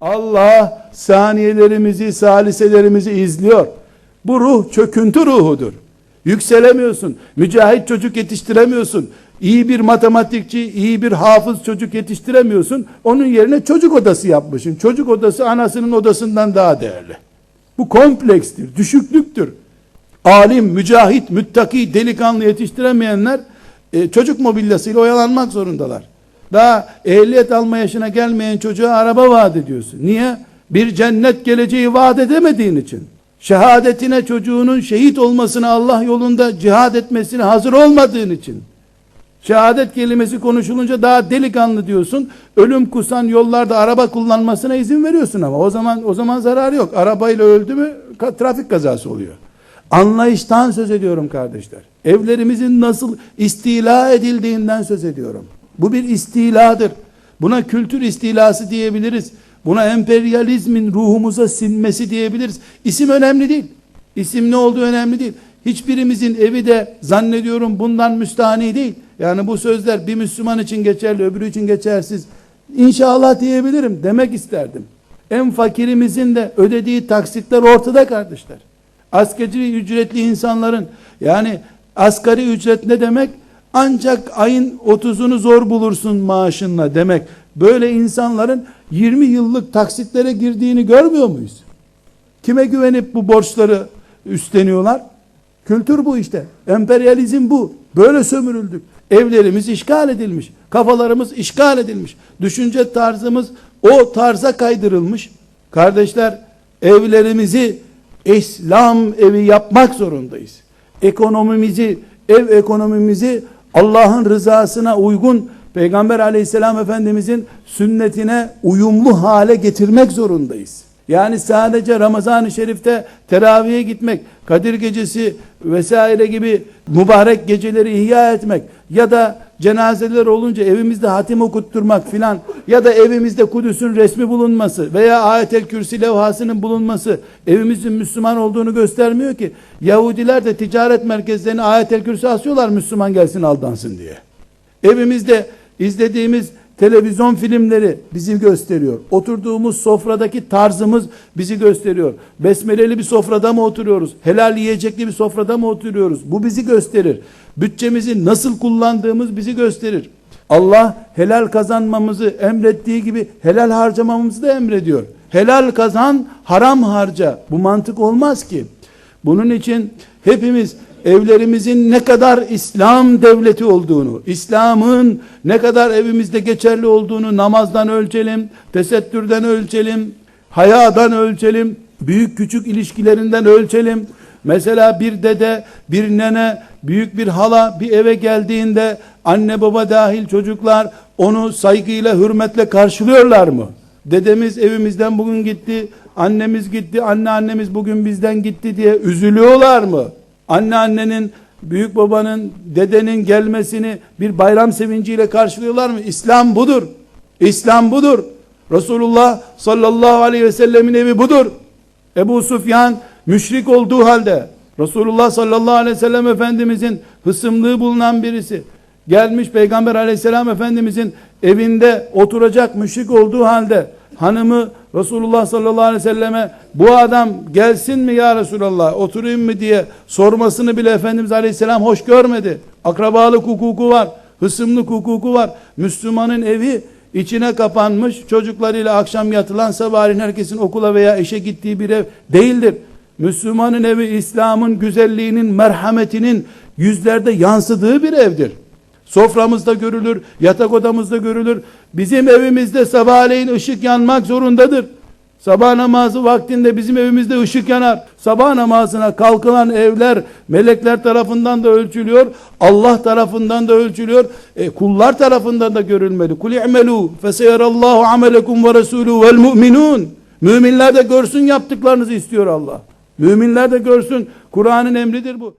Allah saniyelerimizi, saliselerimizi izliyor. Bu ruh çöküntü ruhudur. Yükselemiyorsun. Mücahit çocuk yetiştiremiyorsun. İyi bir matematikçi, iyi bir hafız çocuk yetiştiremiyorsun. Onun yerine çocuk odası yapmışsın. Çocuk odası anasının odasından daha değerli. Bu komplekstir, düşüklüktür. Alim, mücahit, müttaki, delikanlı yetiştiremeyenler e, çocuk mobilyasıyla oyalanmak zorundalar. Daha ehliyet alma yaşına gelmeyen çocuğa araba vaat ediyorsun. Niye? Bir cennet geleceği vaat edemediğin için. Şehadetine çocuğunun şehit olmasına Allah yolunda cihad etmesine hazır olmadığın için. Şehadet kelimesi konuşulunca daha delikanlı diyorsun. Ölüm kusan yollarda araba kullanmasına izin veriyorsun ama o zaman o zaman zarar yok. Arabayla öldü mü trafik kazası oluyor. Anlayıştan söz ediyorum kardeşler. Evlerimizin nasıl istila edildiğinden söz ediyorum. Bu bir istiladır. Buna kültür istilası diyebiliriz. Buna emperyalizmin ruhumuza sinmesi diyebiliriz. İsim önemli değil. İsim ne olduğu önemli değil. Hiçbirimizin evi de zannediyorum bundan müstahni değil. Yani bu sözler bir Müslüman için geçerli, öbürü için geçersiz. İnşallah diyebilirim demek isterdim. En fakirimizin de ödediği taksitler ortada kardeşler. Asgari ücretli insanların yani asgari ücret ne demek? Ancak ayın 30'unu zor bulursun maaşınla demek. Böyle insanların 20 yıllık taksitlere girdiğini görmüyor muyuz? Kime güvenip bu borçları üstleniyorlar? Kültür bu işte. Emperyalizm bu. Böyle sömürüldük. Evlerimiz işgal edilmiş. Kafalarımız işgal edilmiş. Düşünce tarzımız o tarza kaydırılmış. Kardeşler evlerimizi İslam evi yapmak zorundayız. Ekonomimizi, ev ekonomimizi Allah'ın rızasına uygun Peygamber aleyhisselam efendimizin sünnetine uyumlu hale getirmek zorundayız. Yani sadece Ramazan-ı Şerif'te teraviye gitmek, Kadir Gecesi vesaire gibi mübarek geceleri ihya etmek ya da cenazeler olunca evimizde hatim okutturmak filan ya da evimizde Kudüs'ün resmi bulunması veya ayetel kürsi levhasının bulunması evimizin Müslüman olduğunu göstermiyor ki. Yahudiler de ticaret merkezlerine ayetel kürsi asıyorlar Müslüman gelsin aldansın diye. Evimizde izlediğimiz televizyon filmleri bizi gösteriyor. Oturduğumuz sofradaki tarzımız bizi gösteriyor. Besmeleli bir sofrada mı oturuyoruz? Helal yiyecekli bir sofrada mı oturuyoruz? Bu bizi gösterir. Bütçemizi nasıl kullandığımız bizi gösterir. Allah helal kazanmamızı emrettiği gibi helal harcamamızı da emrediyor. Helal kazan, haram harca. Bu mantık olmaz ki. Bunun için hepimiz evlerimizin ne kadar İslam devleti olduğunu, İslam'ın ne kadar evimizde geçerli olduğunu namazdan ölçelim, tesettürden ölçelim, hayadan ölçelim, büyük küçük ilişkilerinden ölçelim. Mesela bir dede, bir nene, büyük bir hala bir eve geldiğinde anne baba dahil çocuklar onu saygıyla, hürmetle karşılıyorlar mı? Dedemiz evimizden bugün gitti, annemiz gitti, anneannemiz bugün bizden gitti diye üzülüyorlar mı? Anneannenin, büyük babanın, dedenin gelmesini bir bayram sevinciyle karşılıyorlar mı? İslam budur. İslam budur. Resulullah sallallahu aleyhi ve sellemin evi budur. Ebu Sufyan müşrik olduğu halde Resulullah sallallahu aleyhi ve sellem Efendimizin hısımlığı bulunan birisi gelmiş Peygamber aleyhisselam Efendimizin evinde oturacak müşrik olduğu halde hanımı Resulullah sallallahu aleyhi ve selleme bu adam gelsin mi ya Resulallah oturayım mı diye sormasını bile Efendimiz aleyhisselam hoş görmedi. Akrabalık hukuku var, hısımlık hukuku var. Müslümanın evi içine kapanmış çocuklarıyla akşam yatılan sabahleyin herkesin okula veya işe gittiği bir ev değildir. Müslümanın evi İslam'ın güzelliğinin, merhametinin yüzlerde yansıdığı bir evdir. Soframızda görülür, yatak odamızda görülür. Bizim evimizde sabahleyin ışık yanmak zorundadır. Sabah namazı vaktinde bizim evimizde ışık yanar. Sabah namazına kalkılan evler melekler tarafından da ölçülüyor. Allah tarafından da ölçülüyor. E, kullar tarafından da görülmeli. Kul i'melu feseyerallahu amelekum ve resulü vel mu'minun. Müminler de görsün yaptıklarınızı istiyor Allah. Müminler de görsün. Kur'an'ın emridir bu.